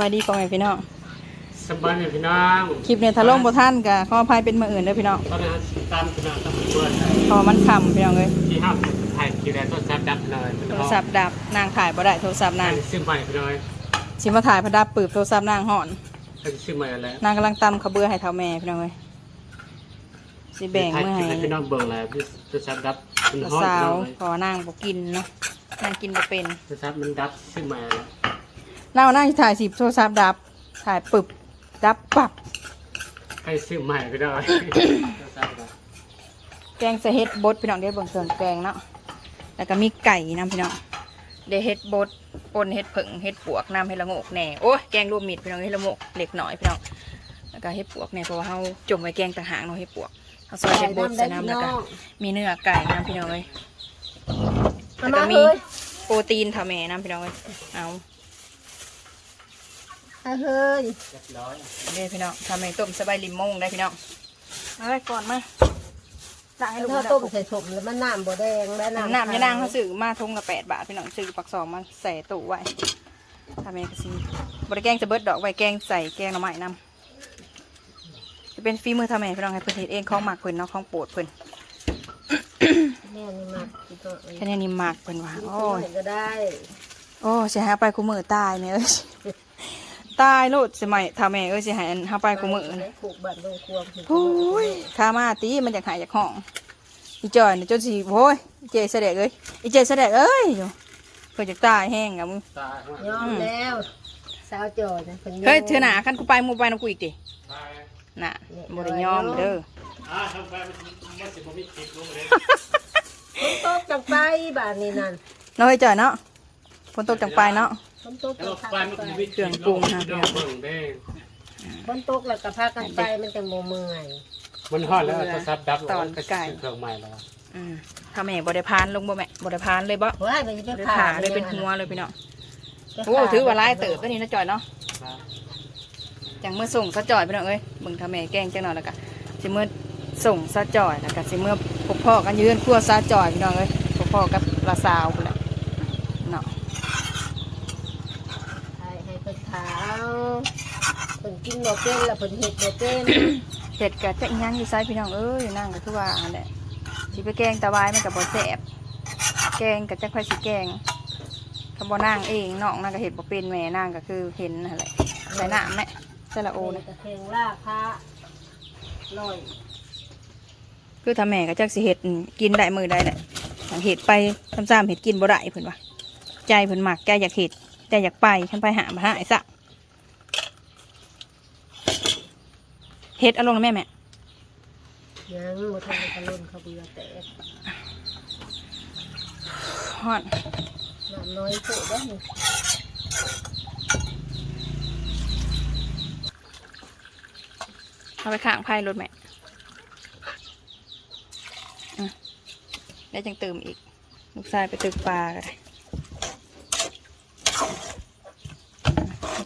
บายดีพ่อแม่พี่น้องสบายไหมพี่น้องคลิปเนี่ยถ้าลงบ่ท่านก็ขออภัยเป็นมื้ออื่นเด้อพี่น้องตอนนี้ตามพี่น้องตามเพื่อนเพอมันค่ำพี่น้องเอ้ยที่ห้ามถ่ายคิวแลต้นซับดับเลยโทรศัพท์ดับนางถ่ายบ่ได้โทรศัพท์นางซื้อใหม่พี่น้อยสิมาถ่ายพระดับปืบโทรศัพท์นางห่อนเป็นซื้อใหม่แล้วนางกำลังตำข้าวเบื่อให้เท่าแม่พี่น้องเอ้ยสิแบ่งมื้อให้พี่น้องเบิ่งแล้วต้นซับดับมันลูกฮอตสาวเลยเพอนางบ่กินเนาะนางกินบ่เป็นต้นซับมันดับซื้อใหม่แล้ว นางว่านางสิถ่ายสิโทรศัพท์ดับ ถ่ายปึบ ดับปับ ให้ซื้อใหม่พี่น้อยต้นซับดับแกงใส่เฮ็ดบดพี่น้องได้เบิ่งเครื่องแกงเนาะ แล้วก็มีไก่นํพี่น้องได้เฮ็ดบดปนเฮ็ดผึ่งเฮ็ดปวกน้ำเฮ็ดละโงกแหน่โอ้ยแกงรวมมิตรพี่น้องเฮ็ดละโงกเล็กน้อยพี่น้อง แล้วก็เฮ็ดปวกแหน่เพราะว่าเฮาจมไว้แกงต่างหากเนาะเฮ็ดปวกเฮาซอยเฮ็ดบดใส่น้ำแล้วก็มีเนื้อไก่น้ำพี่น้องเอ้ยเอาแล้วมาก็มีเฮ้ยโปรตีนทำแม่น้ำพี่น้องเอ้ยเอา เอาเฮ้ยเรียบร้อยเด้พี่น้องทำแม่ต้มสบายลิมมงได้พี่น้องมาไว้ก่อนมาล้างให้ลูกถ้ามาต้มใส่สมแล้วมันน้ำบ่แดงแล้วน้ำน้ำยานางเขาซื้อมาทงละแปดบาทพี่น้องซื้อปักซองมาใส่ตู้ไว้ทำแม่ก็ซีบริแกงจะเบิดดอกไว้แกงใส่แกงหน่อไม้น้ำจะเป็นฝีมือทำแม่พี่น้องให้เพิ่นเฮ็ดเองของหมักเพิ่นเนาะของโปรดเพิ่นแม่นี่มาอีกตัวแค่นี้นี่หมักเพิ่นว่าโอ้ยก็ได้ โอ้สิหาไปกูมือตายเนี่ยเอ้ย ตายโลดสมัยทำแม่เอ้ยสิหาหาไปกูมือนี่ผูกบัตรลงควงโอ้ยข้ามาตีมันอยากหายจากห้องอีจอยเนี่ยจนสิโอ้ยอีเจเสด็จเอ้ยอีเจเสด็จเอ้ยอยู่เพื่อจะตายแห้งกับมึงตายยอมแล้วสาวจอยนะพิ่นมเฮ้ยเธอหนาคันกูไปมูไปน้ำกูอีกดิตายน่ะบริยอมเด้ออ่าทำไปมันมันสิบ่มีคลิปลงเลยฝนตกจังไปบ้านนี้นั่นเนาะไอ้จอยเนาะฝนตกจังไปเนาะ ฝนตกแล้จัวงไปไปมันมีเครื่องปรุงฮะพี่น้องเบิ่งเด้ฝนตกแล้วก็พากันไปมันจังบ่เมื่อยมันฮอตแล้วต้นซับดับตอนไก่เครื่องใหม่แล้วอืมถ้าแม่บริพานลงบ่แม่บริพานเลยบ่เฮ้ยมันจะไปเลยผ่าขาเลยเป็นหัวเลยพี่เนาะโอ้ถือว่าร้ายเติบตัวนี้นะจอยเนาะจังเมื่อส่งซะจอยพี่น้องเอ้ยเบิ่งถ้าแม่แกล้งจังหน่อยแล้วก็สิเมื่อส่งซะจอยแล้วก็สิเมื่อพบพ่อกันยืนครัวซะจอยพี่น้องเอ้ยพบพ่อกับลาซาวพุ่นแหละเนาะ ให้ให้เพิ่นขาวเพิ่น กินบ่เป็นแล้วเพิ่นเฮ็ดบ่เป็นเห็ดกะจะอิหยังอยู่ไซพี่น้องเอ้ยนั่งก็คือว่าอันแหละสิไปแกงตะวายมันกับบ่แสบแกงกับจักไฟสิแกงคำบ่นั่งเองน้องนั่งก็เห็ดบ่เป็นแม่นั่งก็คือเห็นนั่นแหละใส่น้ำแม่ใส่ละโอโอ้นะตะแคงล่าพระลอยคือถ้าแม่ก็จักสิเห็ดอืมกินได้มือได้แหละอย่างเห็ดไปซ้ำๆเห็ดกินบ่ได้เพิ่นว่าใจเพิ่นมักใจอยากเห็ดใจอยากไปขันไปหามาหาไอ้สะ เห็ดเอาลงนะแม่แม่ยังบ่ทันได้กระล่นเขาเบื่อแตกฮอดน้ำน้อยโผล่ได้นี่เอาไปข้างไพ่รถแม่อะแล้วจังเติมอีก ลูกชายไปตึกปลาก็ได้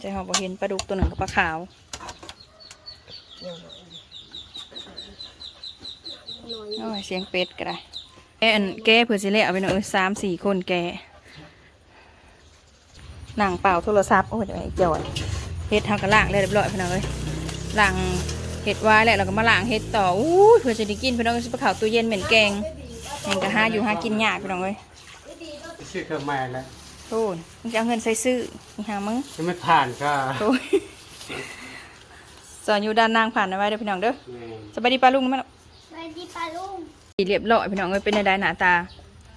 ใจหอบ่เห็นปลาดุกตัวหนึ่งกับปลาขาวยังน้อย โอ้ยเสียงเป็ดก็ได้แกอันแกเผื่อสิเละเอาไปหน่อยเออสามสี่คนแกหนังเปล่าโทรศัพท์โอ้ยเดี๋ยวไอ้จอยเฮ็ดทำกันล่างเลยเรียบร้อยพี่น้องเอ้ยล่างเฮ็ดไว้แล้วเราก็มาล่างเฮ็ดต่ออู้ยเพื่อจะได้กินพี่น้องสิไปข่าวตู้เย็นเหม็นแกงแห่งกะหาอยู่หากินยากพี่น้องเอ้ยซื้อเครื่องใหม่แล้วโอ้ยมึงจะเอาเงินใส่ซื้อนี่หามึงยังไม่ผ่านค่ะโอ้ยส อนอยู่ด้านนางผ่านเอาไว้เด้อพี่น้องเด้อสบายดีปลาลุงไหมล่ะสวัสดีปลาลุงเรียบร้อยพี่น้องเอ้ยเป็นในได้หน้าตา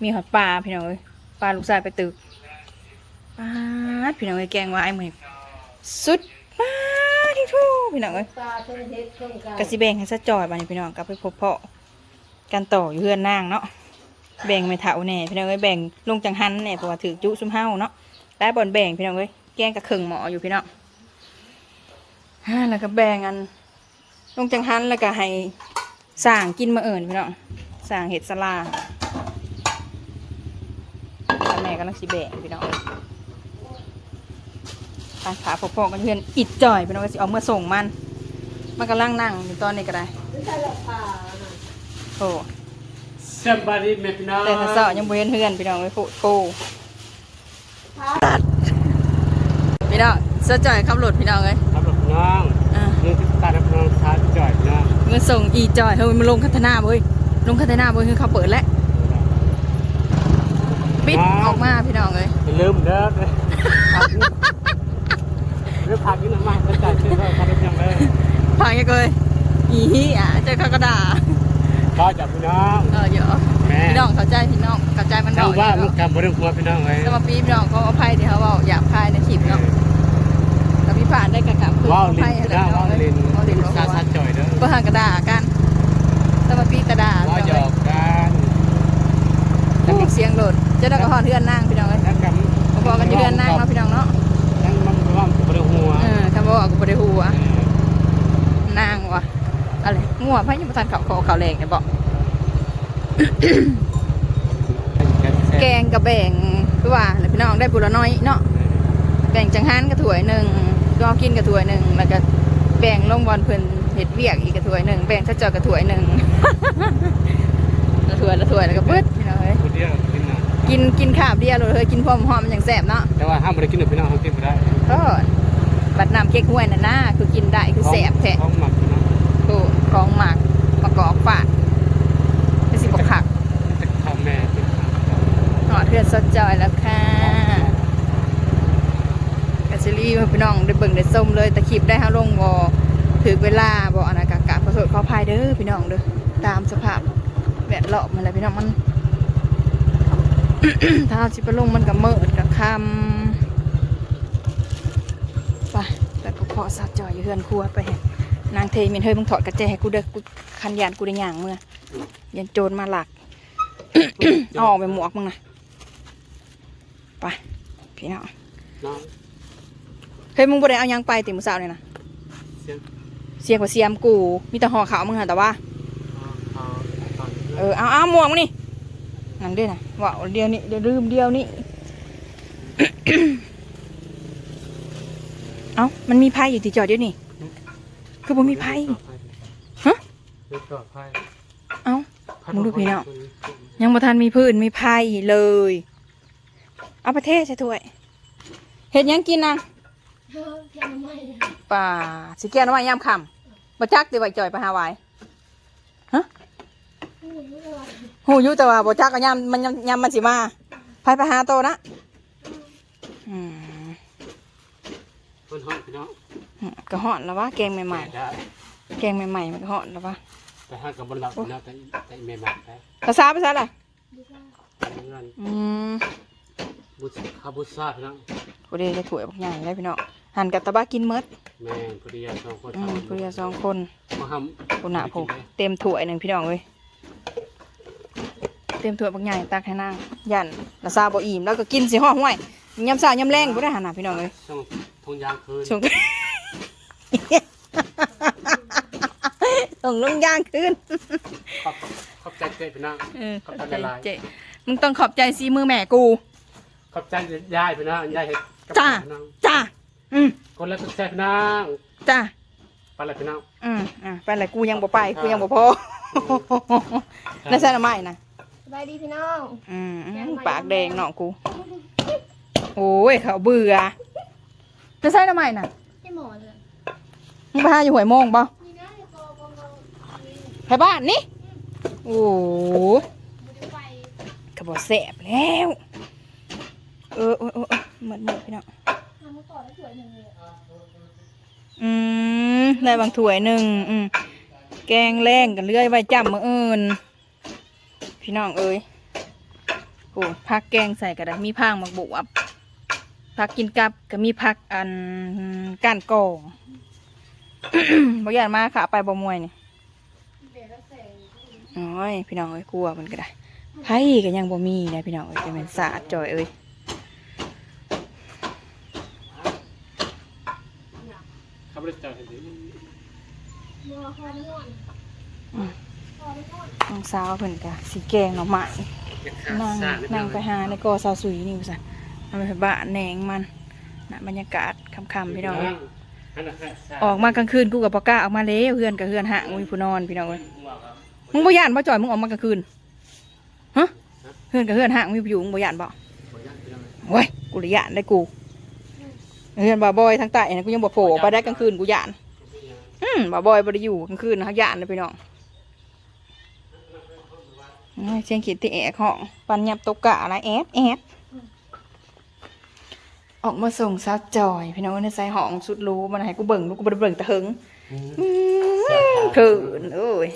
มีหอดปลาพี่น้องเอ้ยปลาลูกชายไปตึกปลาดพี่น้องเอ้ยแกงว่าไอ้เหมือนสุดปลาที่ทู่พี่น้องเอ้ยปลาเพิ่นเฮ็ดเครื่องกายกะสิแบ่งให้ซะจอยบาดนี้พี่น้องกลับไปพบพ่อกันต่ออยู่เพื่อนนางเนาะแบ่งไม่เท่าแน่พี่น้องเอ้ยแบ่งลงจังหันแน่เพราะว่าถือจุซุ่มเฮาเนาะได้บ่อนแบ่งพี่น้องเอ้ยแกงกับครึ่งหมออยู่พี่น้องฮ่า แล้วก็แบ่งอัน ลงจังหันแล้วก็ให้สร้างกินมาเอิญพี่น้องสร้างเห็ดสลาแต่แม่ก็ต้องสิแบ่งพี่น้องเอ้ยทางขาพอๆกันเพื่อนอิดจ่อยพี่น้องก็สิเอาเมื่อส่งมัน มันกำลังนั่งอยู่ตอนนี้ก็ได้ไม่ใช่หรอกปลาน่ะโอ้สบายดีไหมพี่น้องแต่ถ้าเสาะยังบ่เห็นเพื่อนพี่น้องไว้โผล่โผล่ตัดพี่น้องสะจ่อยขับรถพี่น้องเลยครับพี่ น้องอ่าเรื่องที่ตาดับน้องท้าจ่อยพี่น้องเงินส่งอีจอยเฮ้ยมันลงคัตนาเว้ยลงคัตนาเว้ยคือเขาเปิดแล้วปิดออกมาพี่น้องเลยอย่าลืมเด้อผักนี่เรื่องผักนี่น้ำมันก็จ่ายชื่อเขาทำเป็นยังไงฟังยังเลยอีฮีอะเจอเขาก็ด่าก็จับพี่น้องเออเดี๋ยวแม่พี่น้องเข้าใจพี่น้องเข้าใจมันช่างเนาะว่ามันกำบริหัวพี่น้องไว้สมาปีพี่น้องเขาเอาไพ่ที่เขาบอกอยากพายในคลิปเนาะกับพี่ ผ่านได้กะกับคือว้าวเอาลิไพ่นอะไรพี่น้องเนาะว้าวลินเอาลินซาว่าซาจ่อยเด้อเพื่อหากระดากันสมาปีกระดาว่าหยอกกันแล้วมีเสียงโหลดเจ้าดอกกระหอนเทือนนางพี่น้องเอ้ยแล้วกันเขาบอกกันอยู่เทือนนางเนาะพี่น้องเนาะนั่นมันว่ามันบริหัวเออคำบอกกูบ่ได้ฮู้อะนางว่ะอะไรงัวไพ่ยังบ่ทันเขาเขาเขาแรงเนี่ยบอกแกงกับแบ่งคือว่าแล้วพี่น้องได้บุละน้อยเนาะแบ่งจังหันกระถวยหนึ่ง ก็กินกระถวยหนึ่งแล้วก็แบ่งลงบอลเพิ่นเห็ดเวียกอีกกระถวยหนึ่งแบ่งถ้าจอยกระถวยหนึ่งกระถวยกระถวยแล้วก็เบิดพี่น้องเอ้ยคนเดียวกินนะกินกินข้าวเดียวเลยเฮ้ยกินพร้อมหอมมันอย่างแซ่บเนาะแต่ว่าห้ามบริกินหนึ่งพี่น้องห้ามกินไม่ได้ก็บัดน้ำเก๊กห้วยน่ะนะคือกินได้คือแซ่บแท้ของหมักพี่น้องกูของหมักประกอบฝาดเป็นสิบกขักจะทำแม่เป็นข้าวหอดเทือนสดจอยแล้วค่ะ กัสรีพี่น้องได้เบิ่งได้ส้มเลยแต่คลิปได้ห้าลงวอถือเวลาบอกอนนากากาขอโทษขออภัยเด้อพี่น้องเด้อตามสภาพแวดล้อมมันแหละพี่น้องมันถ้าเราสิปลงมันกับเมิดกับคำไปไปพบพ่อสาวจอยอยเฮือนครัวไปให้นางเทมินเฮ้ยมึงถอดกระแจให้กูเด้อกูคันยานกูได้ย่างเมื่อยันโจรมาหลักอออกไปหมวกมึงนะไปพี่น้องน้อง เฮ้ยมึงบ่ได้เอาหยังไปติมือสาวเลยนะเสียงเสียงกว่าเสียมกูมีแต่ห่อขาวมึงหะแต่ว่าเอาเอาเออเอาเอาหมวกมึงนี่นั่นด้วยนะว่าวเดียวนี่เดี๋ยวลืมเดียวนี่เอามันมีไพ่อยู่ที่จอดเดี๋ยวนี่คือบ่มีไพ่ ฮะไม่ปลอดภัยเอ้ามึงดูพี่น้องยังบ่ทันมีพื้นมีไพ่เลย เอาประเทศใช่ถ้วยเห็ดหยังกินนางเฮ้ยยังไม่ ป่าสิแก้วน้ำมันยามค่ำบ่จักติไว้จ่อยไปหาไว้ฮะหูอยู่แต่ว่าบ่จักก็ยามมันยามยามมันสิมาไปไปหาโตนะอืมคนห้องพี่น้องก็หอนแล้ววะแกงใหม่ได้ๆแกงใหม่ๆมันก็หอนแล้ววะแต่ห้างกับบนหลับพี่น้องแต่แต่เมย์หมักได้ภาษาภาษาอะไรเงินอืมบุษคาบุษาพี่น้องกูได้ได้ถ้วยบักใหญ่ได้พี่น้อง หั่นกับตะบ้ากินเมดแม่พอดีสองคนอืมผู้เดียวสองคนมาห้ามกูหนาผมเต็มถ้วยหนึ่งพี่น้องเว้ยเต็มถ้วยบักใหญ่ตักให้นางยันละซาบ่อิ่มแล้วก็กินสิห่อห้วยยำซายำแรงบ่ได้หันหน้าพี่น้องเอ้ยช่องทงยางคืนส่งส่งลงยางคืนขอบขอบใจเจ๊พี่น้องเออขอบใจละลายเจ๊มึงต้องขอบใจซีมือแม่กู ขอบใจยายพี่น้องยายเห็ดกับจ้าพี่น้องจ้า อืมคนละแซ่พี่น้องจ้าไปละพี่น้องอืมอะไปเลยกูยังบ่ไปกูยังบ่พอแล้วใส่หน้ำไม้นะสบายดีพี่น้องอืมอืมปากแดงเนาะกู โอ้ยเขาเบื่อแล้วใส่หน้ำไม้น่ะให้หมอเลยมึงไปหาอยู่หวยโมงป่ะนี่นะกอบองไปบ้านนี่โอ้โหบุญไฟกระบอกแสบแล้ว เออเออเออเออเหมือนเหมือนพี่น้อง ทำมาก่อนแล้วสวยหนึ่งเลยอืมได้บางถ้วยหนึ่งอืมแกงแรงกันเลื่อยไว้จำมืออื่นพี่น้องเอ้ยโอ้พักแกงใส่ก็ได้มีพังมักบวบพักกินกับก็มีพักอันก้านกองบ่ยานมาค่ะไปบ่มวยนี่ยวเราใส่โอ้ยพี่น้องเอ้ยกลัวมันก็ได้ไผก็ยังบ่มีนะพี่น้องเอ้ยจะเป็นสาดจอยเอ้ย เขาบริจาคให้ดีบัวคอม่วนอืมคอม่วนน้องสาวเพิ่นก็สีแกงหน่อไม้นั่งนั่งไปหาในกอซาวสุยนี่ว่าซะเอาไปบ้านแหนงมันนะบรรยากาศค่ำๆพี่น้องเอ้ยออกมากลางคืนกูกับปากล้าออกมาแล้วเฮือนกับเฮือนห่างมีผู้นอนพี่น้องเอ้ยมึงบ่ย่านบ่จ่อยมึงออกมากลางคืนฮะเฮือนกับเฮือนห่างมีผู้อยู่มึงบ่ย่านบ่โอ้ยกูเลยย่านได้กู เฮือนบ่าวบอยทั้งใต้นะกูยังบ่โผล่ออกไปได้กลางคืนกูย่าน อืมบ่าวบอยบ่ได้อยู่กลางคืนนะเขาย่านเลยพี่น้องโอ้ยเชียงขีดที่แอกห้องปันยับตกกะอะไรแอดแอดออกมาส่งซาวจอย พี่น้องในใส่ห้องสุดรู้มันให้กูเบิ่งลูกกูบ่ได้เบิ่งแต่หึงอืมอืมเขินเอ้ย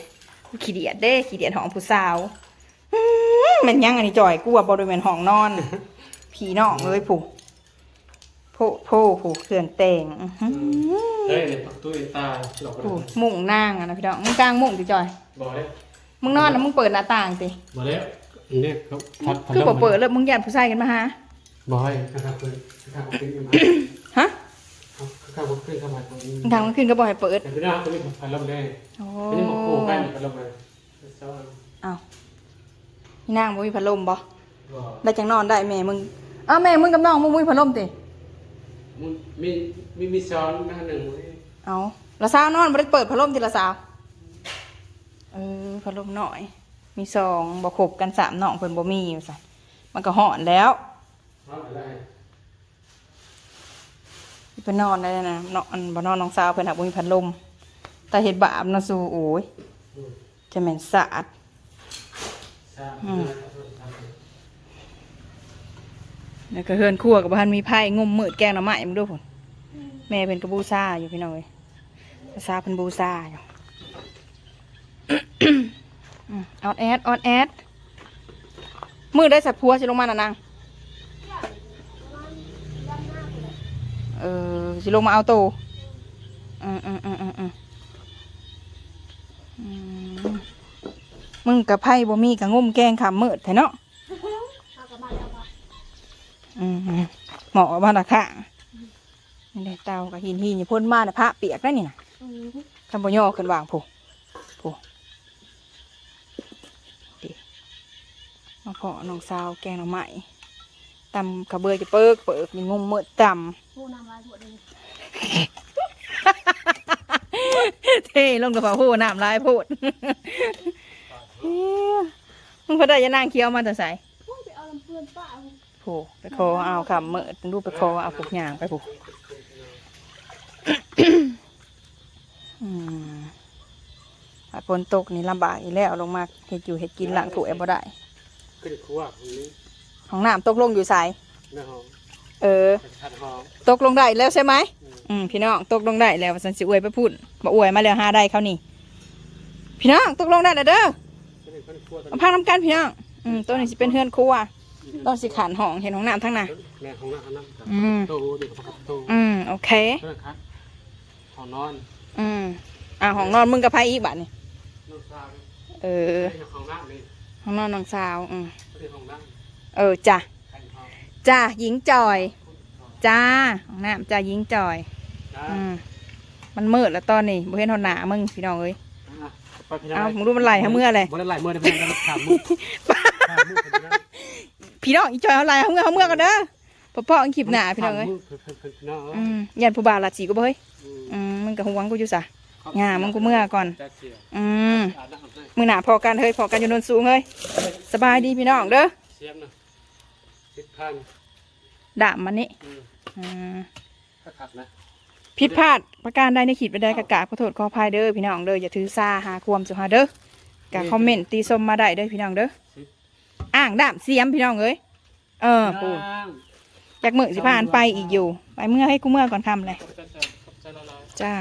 กูขี้เดียดเด้ขี้เดียดห้องผู้สาวอืมมันยังอันนี้จอยกูว่าบ่ได้แม่นห้องนอนพี่น้องเอ้ยผู้ โพโพผู้เครื่องแต่งอื้อหือเฮ้ยในประตูตาหลอกผู้มุ้งนางอะนะพี่น้องมึงกลางมุ้งติจอย บอกเลยมึงนอนแล้วมึงเปิดหน้าต่างติบอกเลยเนี่ยเขาพัดพัดคือบ่เปิดแล้วมึงยันผู้ชายกันมาหาบอยข้าวขึ้นข้าวขึ้นมาฮะข้าวขึ้นเข้ามาตรงนี้มึงทางมันขึ้นก็บ่ให้เปิดแต่พี่น้าตัวนี้พัดลมเลยโอ้อันนี้มาคู่กันพัดลมเลยอ้าวนี่นางบ่มีพัดลมบ่บอกได้จังนอนได้แม่มึงอ้าวแม่มึงกับน้องมึงบ่มีพัดลมติ มึงมีมีมีซ้อนหน้าหนึ่งเอาละสาวนอนบ่ได้เปิดพัดลมติละสาวเออพัดลมหน่อย มีสองบ่ครบกันสามน้องเพิ่นบ่มีว่าซั่นมันก็หอนแล้วซ้อนอะไรสิไปนอนได้นะนอนบ่นอนน้องสาวเพิ่นหักบ่มีพัดลมแต่เฮ็ดบาปเนาะสู่โอ้ยจะแม่นสะอาดซ้อน แล้วก็เฮือนครัวกับบ้านมีไผ่งมมืดแกงหน่อไม้มึงดูพุ่นแม่เป็นกระบูซาอยู่พี่น้องเอ้ยกระซาเป็นบูซาอยู่อืมออดแอดออดแอดมือได้สัตว์พัวสิลงมาน่ะนางเออสิลงมาเอาโตวอืมอืมอืมอืมอืมอืมมึงกับไผ่บ่มีกับงมแกงขามมืดแท้เนาะอืม หมอบ้านละค่ะนี่ได้เตากับหินหินอย่าพ่นมาเนี่ยพระเปียกได้นี่นะคำบย่อขึ้นวางผู้ผู้ดิมาขอน้องสาวแกงหน่อไม้ตำกระเบือจะเปิกเปิกยิงงมเมื่อตผู้นำลายถั่วเลยำเท่ลงกับผู้น้ำลายพูดมึงพอได้ยานางเคี้ยวมาแต่ใส่ ผูกไปคอเอาคำเมื่อรูปไปคอเอาผูกยางไปผูกอืมถ้าฝนตกนี่ลำบากอีแล้วลงมาเห็ดอยู่เห็ดกินหลังถูกแอบบ่ได้ขึ้นครัวตรงนี้ของน้ำตกลงอยู่ใสหน้าห้องเออชัดห้องตกลงได้แล้วใช่ไหมอืมพี่น้องตกลงได้แล้วสันสิอวยไปพูดมาอวยมาแล้วหาได้เขานี่พี่น้องตกลงได้แล้วเด้อขึ้นขึ้นครัวตรงมาพังน้ำกันพี่น้องอืมตัวนี้สิเป็นเฮือนครัว ต้นสิขานห้องเห็นของน้ำทั้งน่ะแม่ของน้าน้ำอืมโตเด็กของโตอืมโอเคเพื่อนครับห้องนอนอืมอ่าห้องนอนมึงกับไผอีกบัดนี่น้องสาวเออห้องน้ำนี่ห้องนอนน้องสาวอืมไม่ได้ห้องน้เออจ้ะำขันห้องจ้าหญิงจอย จ้าของน้ำจ้าหญิงจอยจ้าอืมมันมืดแล้วตอนนี้บ่เห็นหนหนามึงพี่น้องเอ้ยไปพี่น้เอามึงรู้มันไหลเขาเมื่อไรบ่ได้ไหลเมื่อได้พี่น้องถามมือถามมือพี่น้อง พี่น้องอีจอยเขาไหลเขาเมื่อเขาเมื่อกันเด้อพ่อพ่ออังคลิปหนาพี่น้องเอ้ยพี่น้องอืมยันผู้บ่าวละสีกูบ่เฮ้ยอืมมึงกับหวงกูอยู่ซะงามึงกูเมื่อก่อนจะเสียอืมอ่านนะครับมึงหนาพอกันเฮ้ยพอกันอยู่โนนสูงเฮ้ยสบายดีพี่น้องเด้อเสียงนะสิบพันดามมันนี่อืมก็ขัดนะผิดพลาดประการใดในขีดไปได้กะกราบขอโทษขออภัยเด้อพี่น้องเด้ออย่าถือซาหาความสุขหาเด้อกะคอมเมนต์ตีส้มมาได้เด้อพี่น้องเด้อ อ่างดามเสียมพี่น้องเอ้ยเออปูจากมือสิผ่านไปอีกอยู่ ไปเมื่อให้กูเมื่อก่อนคำเลยขอบใจขอบใจละลายจ้า